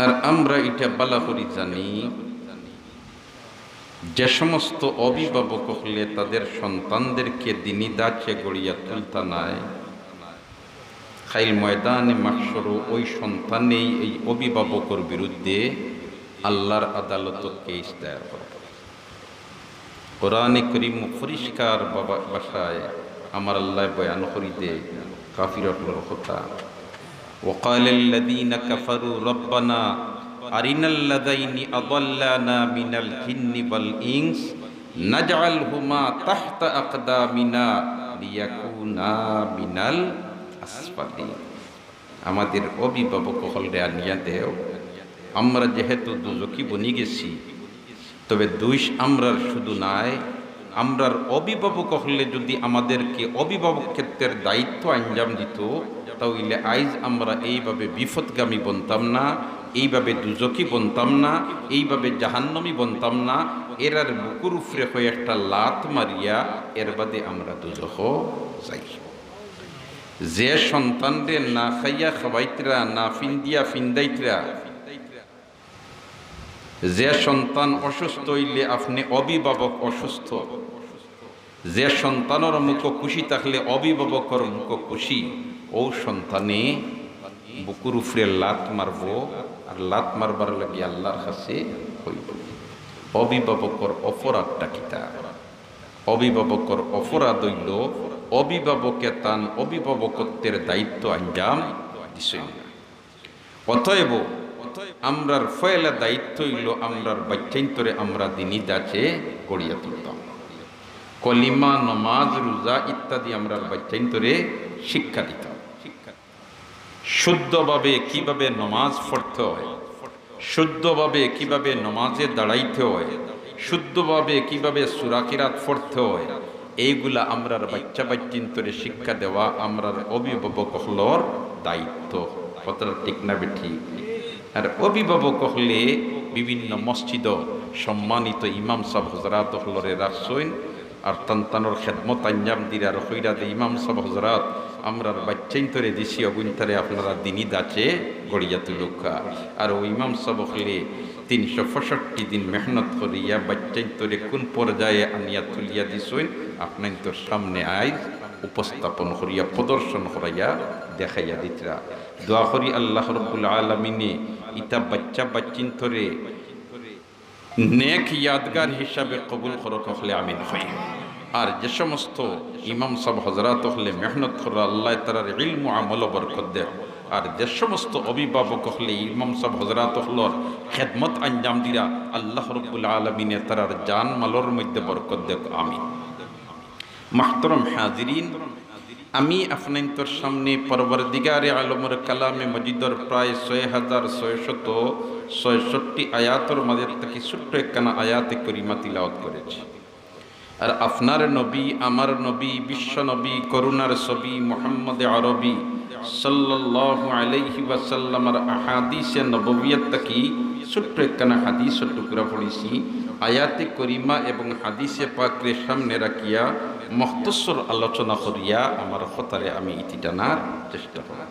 আর আমরা এটা বালা করি জানি। যে সমস্ত অভিভাবক হলে তাদের সন্তানদেরকে দিনী দাচে গড়িয়া তুলতা নাই। খাইল ময়দানে মাকসরও ওই সন্তানেই এই অভিভাবকর বিরুদ্ধে আল্লাহর আদালত কেস দায়ের করবে কোরআনে করিম পরিষ্কার বাবা বাসায় আমার আল্লাহ বয়ান করি দে কাফিরটর কথা وقال الذين كفروا ربنا أرنا الذين أضلانا من الجن والإنس نجعلهما تحت أقدامنا ليكونا من الأسفلين আমাদের অভিভাবক হলরে আনিয়া দেও আমরা যেহেতু দুজকি বনি গেছি তবে দুই আমরার শুধু নাই আমরার অভিভাবক হলে যদি আমাদেরকে অভিভাবক ক্ষেত্রের দায়িত্ব আঞ্জাম দিত, তাহলে আইজ আমরা এইভাবে বিপদগামী বনতাম না, এইভাবে দুজকি বনতাম না, এইভাবে জাহান্নমি বনতাম না, এরার বুকুর উফরে হয়ে একটা লাত মারিয়া এর বাদে আমরা দুজহ যাই। যে সন্তানদের না খাইয়া খাবাইতরা না ফিন্দিয়া ফিন্দাইতরা যে সন্তান অসুস্থ হইলে আপনি অভিভাবক অসুস্থ। যে সন্তানের মুখ খুশি থাকলে অভিভাবকর মুখ খুশি। ও সন্তানে বুকুর উফরে লাত মারব আর লাত মারবার লাগে আল্লাহর কাছে হইব। অভিভাবকর অপরাধটা কিতা অভিভাবকর অপরাধ হইল অভিভাবকে তান অভিভাবকত্বের দায়িত্ব আঞ্জাম দিছই না অতএব আমরার ফয়লা দায়িত্ব হইল আমরার বাচ্চান্তরে আমরা দিনই দাচে গড়িয়া তুলতাম। কলিমা, নমাজ, রোজা ইত্যাদি আমরা বাচ্চান্তরে শিক্ষা দিতাম। শুদ্ধভাবে কীভাবে নমাজ পড়তে হয়, শুদ্ধভাবে কীভাবে নমাজে দাঁড়াইতে হয়, শুদ্ধভাবে কীভাবে সুরাকিরাত পড়তে হয়, এইগুলা আমরার বাচ্চা বাচ্চিন্তরে শিক্ষা দেওয়া আমরার অভিভাবক হলর দায়িত্ব। কতটা ঠিক না ঠিক? আর অভিভাবক হলে বিভিন্ন মসজিদ সম্মানিত ইমাম সাহ হজরাত হলরে রাখছইন আর তান্তানোর খেদমত আঞ্জাম দিরার হইরাদে ইমাম সাহ হজরাত আমরার বাচ্চাইন্তরে দিছি অগুনতারে আপনারা দিনই দাচে গড়িয়া তুলুকা আর ও ইমাম সাহ হলে তিনশো পঁয়ষট্টি দিন মেহনত করিয়া বাচ্চাইন্তরে কোন পর্যায়ে আনিয়া তুলিয়া দিছইন আপনার তোর সামনে আইজ উপস্থাপন করিয়া, প্রদর্শন করাইয়া দেখাইয়া দিতরা দোয়া করি আল্লাহ রব্বুল আলমিনে ইতা বাচ্চা বাচ্চিন্তরে নেক ইয়াদগার হিসাবে কবুল করক হলে আমিন হই আর যে সমস্ত ইমাম সব হজরাত হলে মেহনত করা, আল্লাহ তারার ইলম আমল বরকত দেয় আর যে সমস্ত অভিভাবক হলে ইমাম সব হজরাত হলর খেদমত আঞ্জাম দিরা আল্লাহ রব্বুল আলমিনে তারার জান মালর মধ্যে বরকত দেখ আমিন। মাহতরম হাজিরিন, আমি আপনার সামনে পরবর্দিগারে আলমর কালামে মজিদর প্রায় ছয় হাজার ছয়শত ছয়ষট্টি আয়াতর মাঝের থেকে ছোট্ট একখানা আয়াতে করিমা তিলাওয়াত করেছি। আর আপনার নবী, আমার নবী, বিশ্ব নবী, করুণার ছবি মোহাম্মদ আরবি সাল্লাহ আলাইহি ওয়াসাল্লামার আহাদিসে নববিয়ত তাকি ছোট্ট একখানা হাদিসের টুকরা পড়েছি। আয়াতে করিমা এবং হাদিসে পাকরে সামনে রাখিয়া মহতস্বর আলোচনা করিয়া আমার হতারে আমি ইতি টানার চেষ্টা করি।